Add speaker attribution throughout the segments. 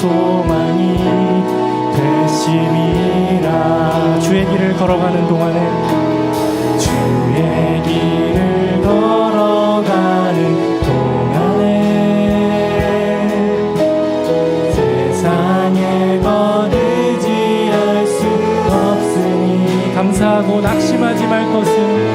Speaker 1: 소망이 되심이라. 주의 길을 걸어가는 동안에 주의 길을 걸어가는 동안에 세상에 거두지 할 수 없으니 감사하고 낙심하지 말 것은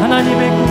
Speaker 1: 하나님의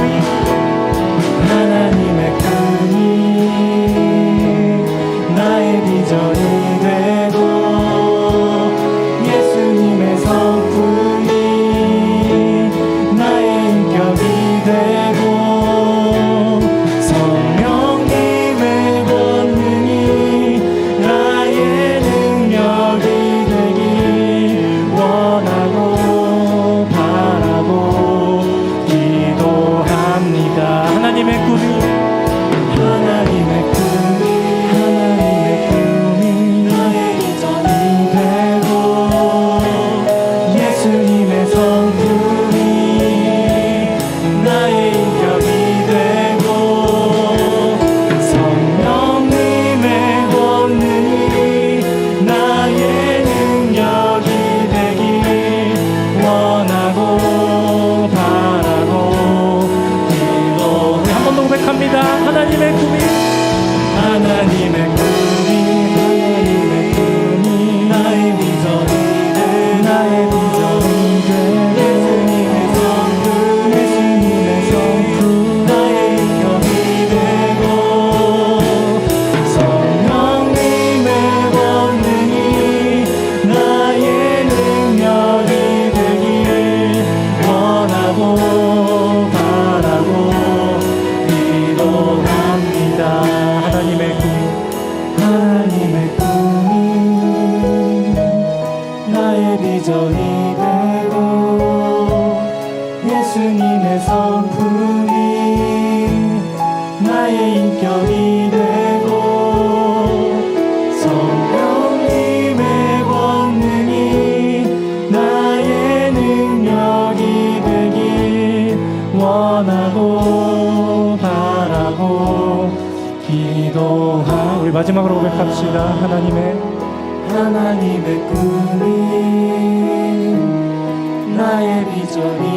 Speaker 1: to.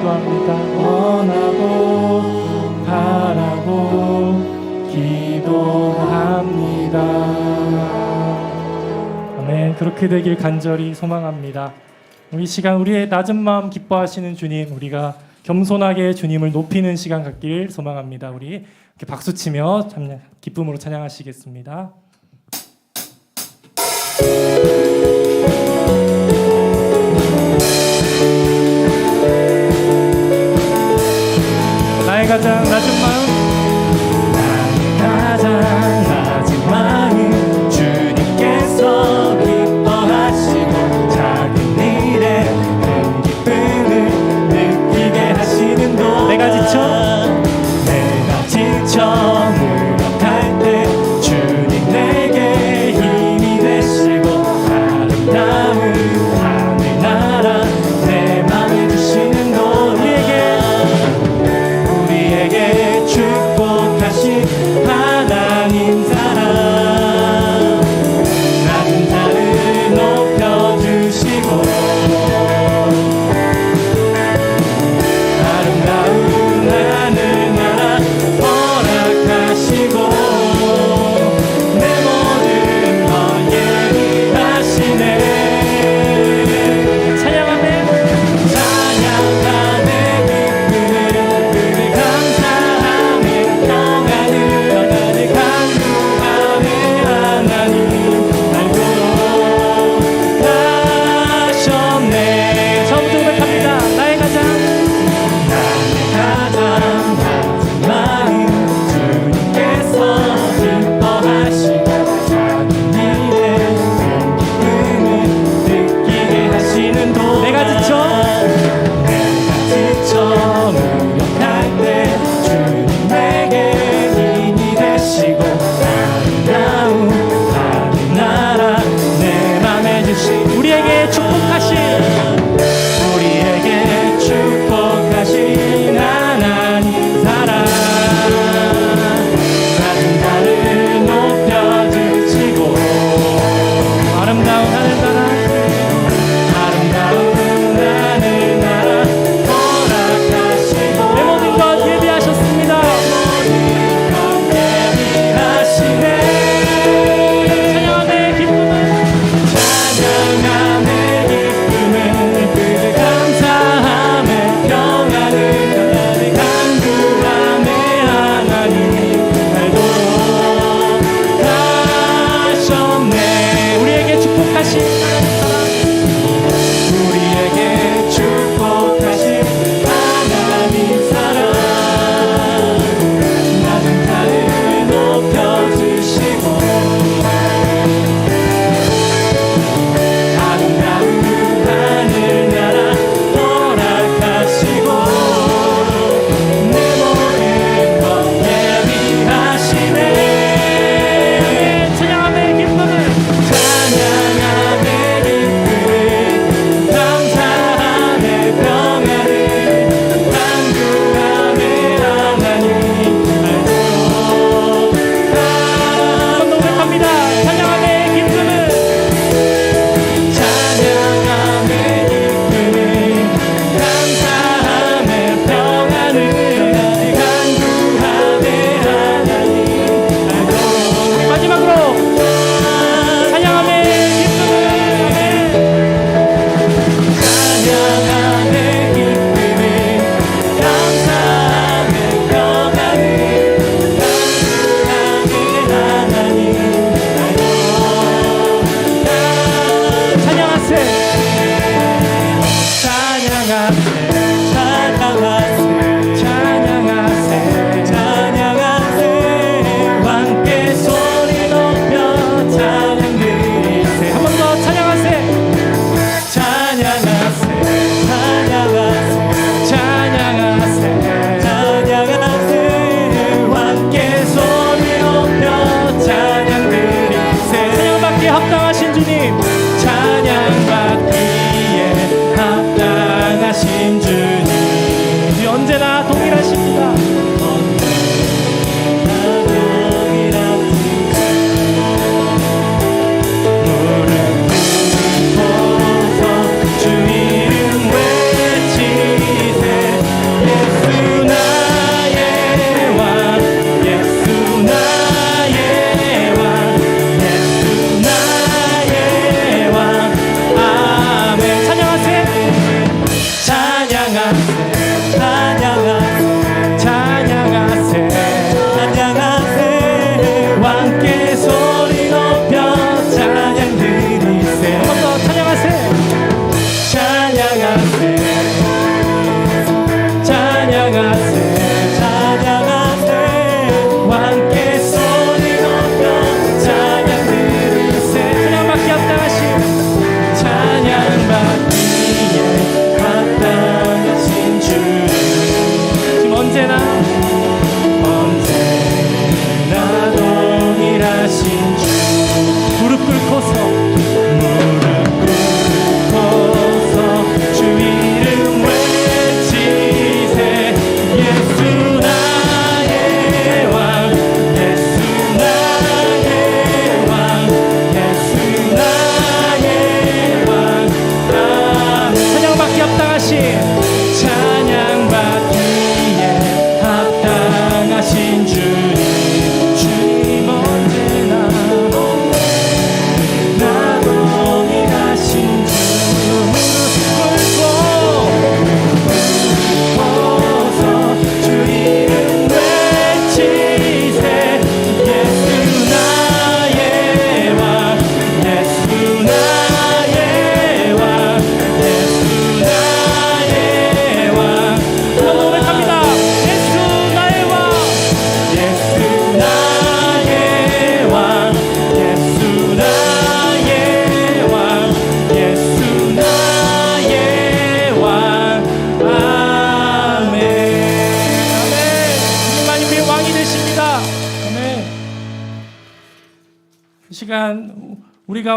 Speaker 1: 기도합니다. 원하고 바라고 기도합니다. 아멘. 그렇게 되길 간절히 소망합니다. 이 시간 우리의 낮은 마음 기뻐하시는 주님, 우리가 겸손하게 주님을 높이는 시간 갖길 소망합니다. 우리 이렇게 박수 치며 참 기쁨으로 찬양하시겠습니다. 가장 낮은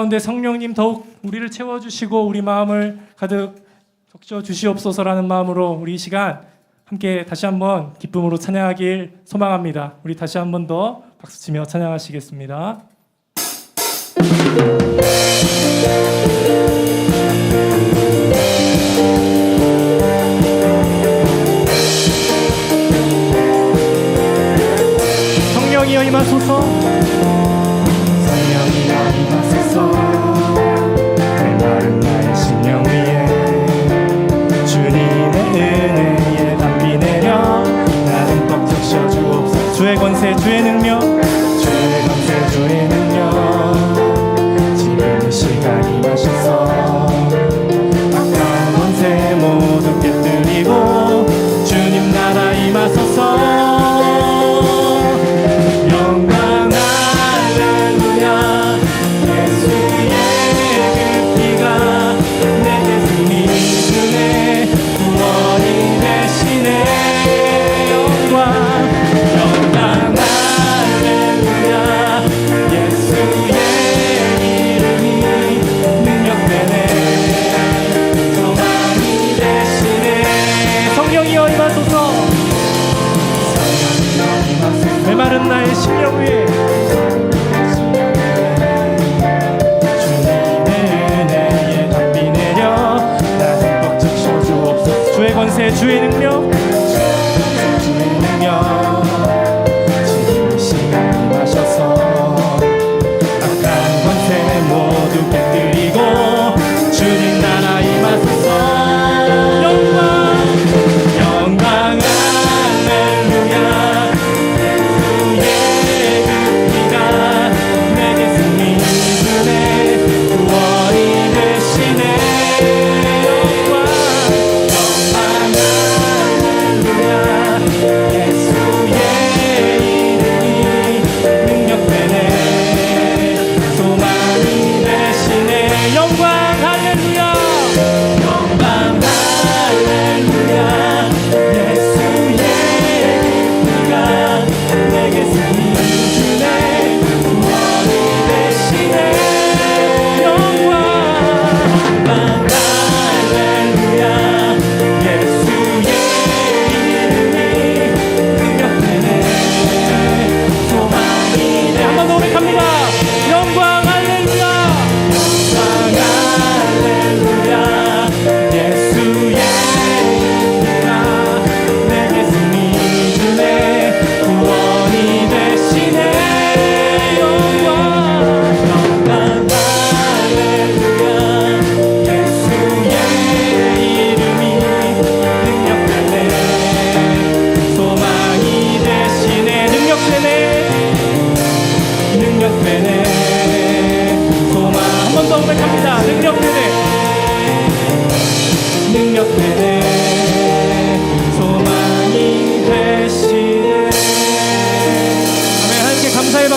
Speaker 1: 가운데 성령님 더욱 우리를 채워주시고 우리 마음을 가득 적셔 주시옵소서라는 마음으로 우리 시간 함께 다시 한번 기쁨으로 찬양하길 소망합니다. 우리 다시 한번 더 박수치며 찬양하시겠습니다. 성령이여 임하소서 soul.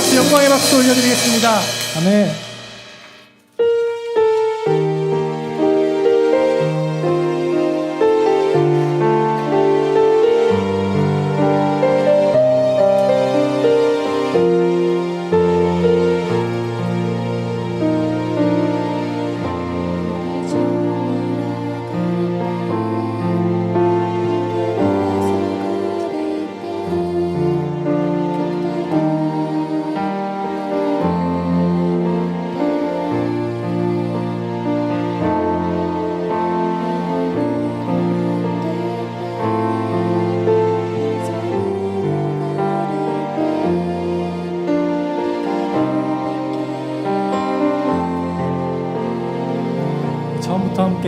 Speaker 1: 박수, 영광의 박수 올려드리겠습니다. 아멘.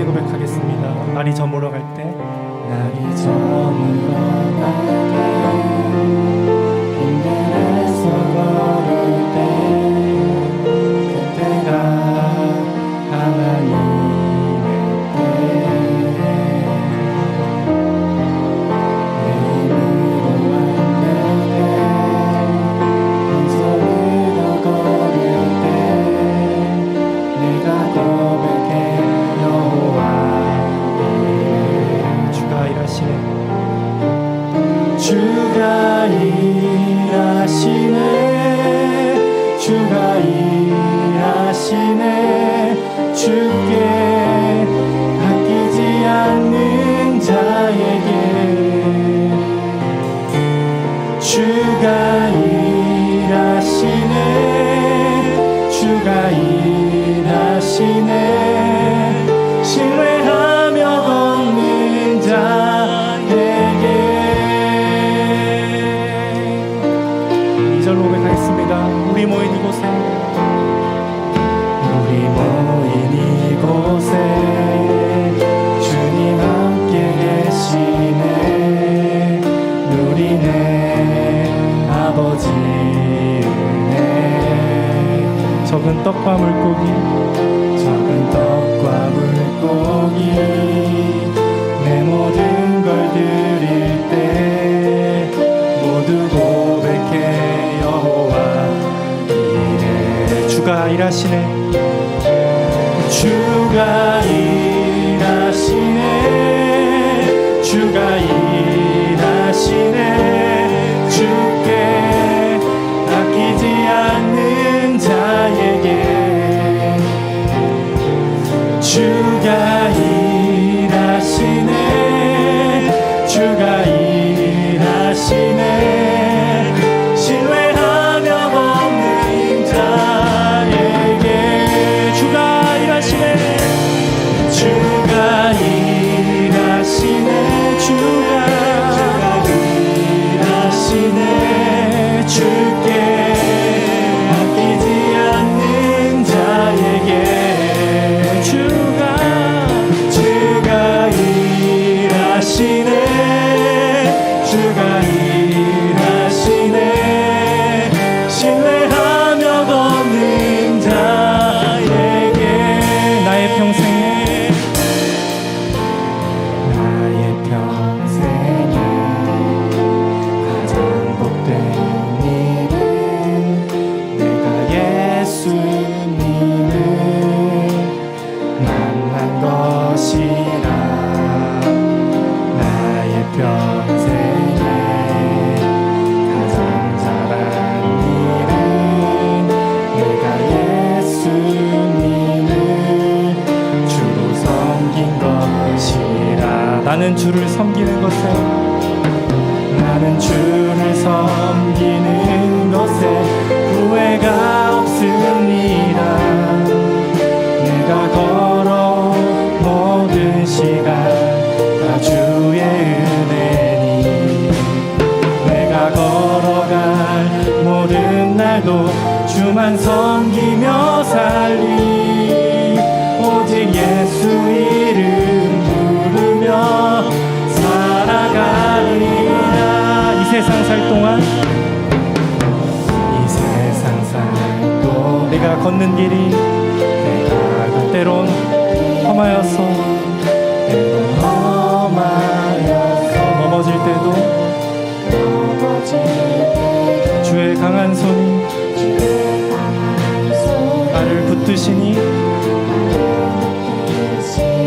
Speaker 1: 고백하겠습니다. 날이 저물어 갈 때. 하시네. 길이 내가 갈 때론 험하여서 험하여서 넘어질 때도 넘어질 주의 강한 손 나를 붙드시니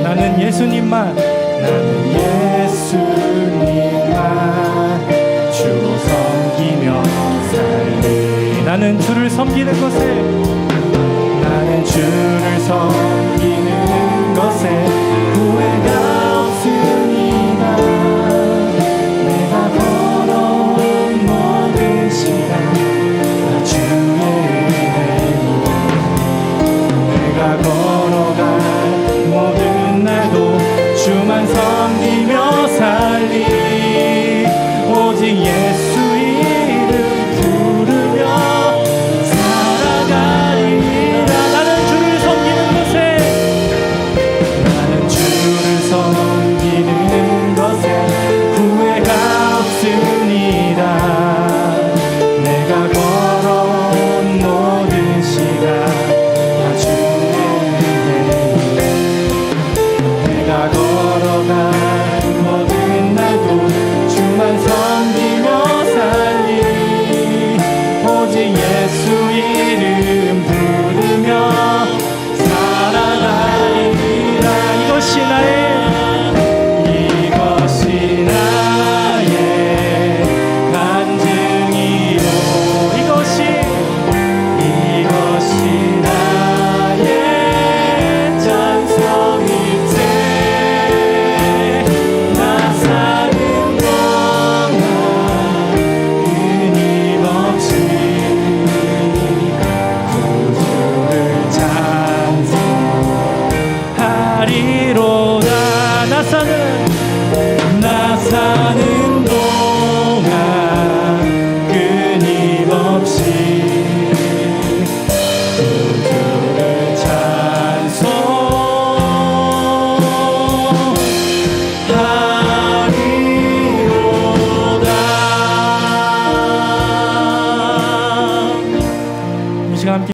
Speaker 1: 나는 예수님만 나는 예수님만 주로 섬기며 살리. 나는 주를 섬기는 것을 song.